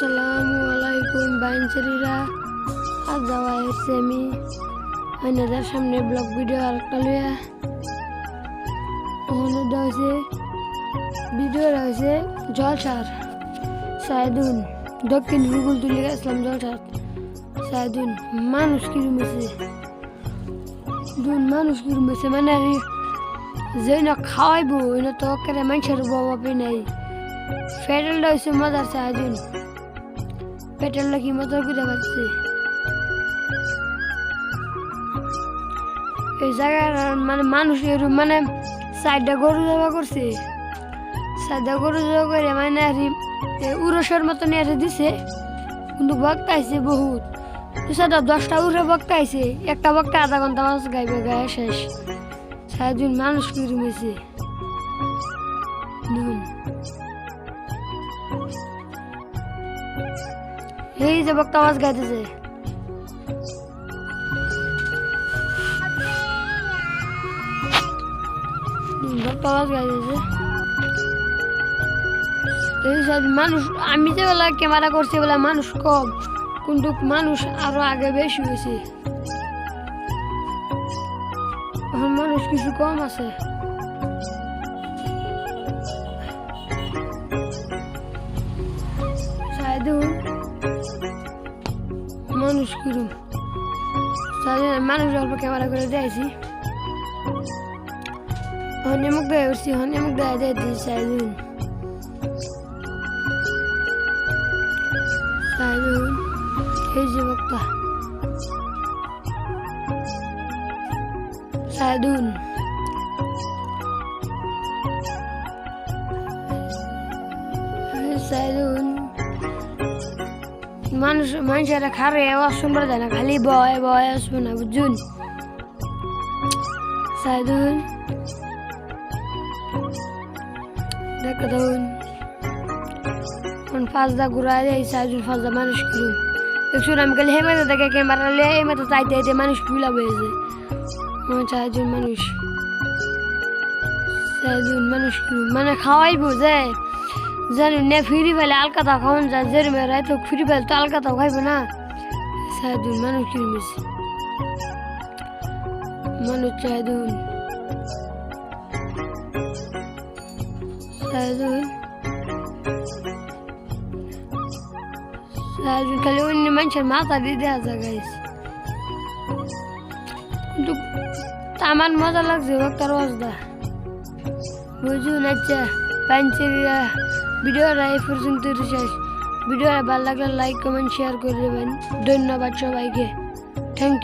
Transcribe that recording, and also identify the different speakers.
Speaker 1: আসসালামু আলাইকুম বাইনচারিরা আজ যাওয়া এসছে আমি। আইনাদের সামনে ব্লগ ভিডিও আরেকটা লইয়া। ওখানে হয়েছে ভিডিওটা হয়েছে জলসার। সায়দুন দক্ষিণ ভূগোল তুলে গেছিলাম জলসার। সায়দুন মানুষ কিরম হয়েছে দুন, মানুষ কিরম হয়েছে মানে আর যে না খাওয়াইবো, ওই তো করে মানুষের বাবা নাই। পেট্রোলটা হচ্ছে মজার সাহায্য পেট্রোলটা লাগি মজা করে পাচ্ছি। এই জায়গার মানে মানুষ এরকম মানে সাইডটা গরু জবা করছে। সাইডটা গরু জবা করে মানে আর উরসের মতো নিয়ে দিছে। কিন্তু বক্তা আইছে বহুত। সাদা দশটা উড়ে বক্তা আইছে, একটা বক্তা আধা ঘণ্টা মাছ গাইবে, গায়ে শেষ। সারাদিন মানুষ কিরমেছে নুন এই যে বক্তা মাছ গাইতেছে। বক্তা মাছ গাইতেছে। মানুষ, আমি যে বেলা ক্যামেরা করছি বলে মানুষ কম, কিন্তু মানুষ আরও আগে বেশি হয়েছে। মানুষ কিছু কম আছে। মানুষ কিরম? মানুষ অল্প ক্যামেরা করে দিয়েছি হনে মুখ দেয় উঠছি হনে মুখ দেয় দিয়েছি সাইদুল সাইদুল এই যে বক্তা। সাইদুল সাইদুল মানুষ মানুষেরা খারে আওয়াজ শুনতে যায় না খালি বয় বয় আসবে না, বুঝুন? সাইদুল। দেখো তখন ফাঁসদা ঘুরাই দেয়, সাইদুল ফাঁসদা মানুষ কিরম দেখছুন আমি খালি হেমাতে দেখে ক্যামেরা লিয়ে এই মতো চাইতে চাইতে মানুষ পিলা হয়েছে চারজন মানুষ। চারজন মানুষ মানে খাওয়াইবো যে। জানি নে ফিরি ফেলে আলকাতা খাওয়ান যায়, জেরি মেয়ে রায় তো ফিরি ফেলে তো আলকাতাও খাইবে না। চারজন মানুষ কিরম হয়েছে মানুষ চারজন চারজন চারজন খালি অন্য মানুষের মাথা দিয়ে দেওয়া যায় গাইছে কিন্তু আমার মজা লাগছে বক্তার ওয়াজদা বুঝুন আচ্ছা পাঞ্চেরিয়া ভিডিওটা এই পর্যন্ত শেষ ভিডিওটা ভালো লাগলে লাইক কমেন্ট শেয়ার করে দেবেন ধন্যবাদ সবাইকে থ্যাংক ইউ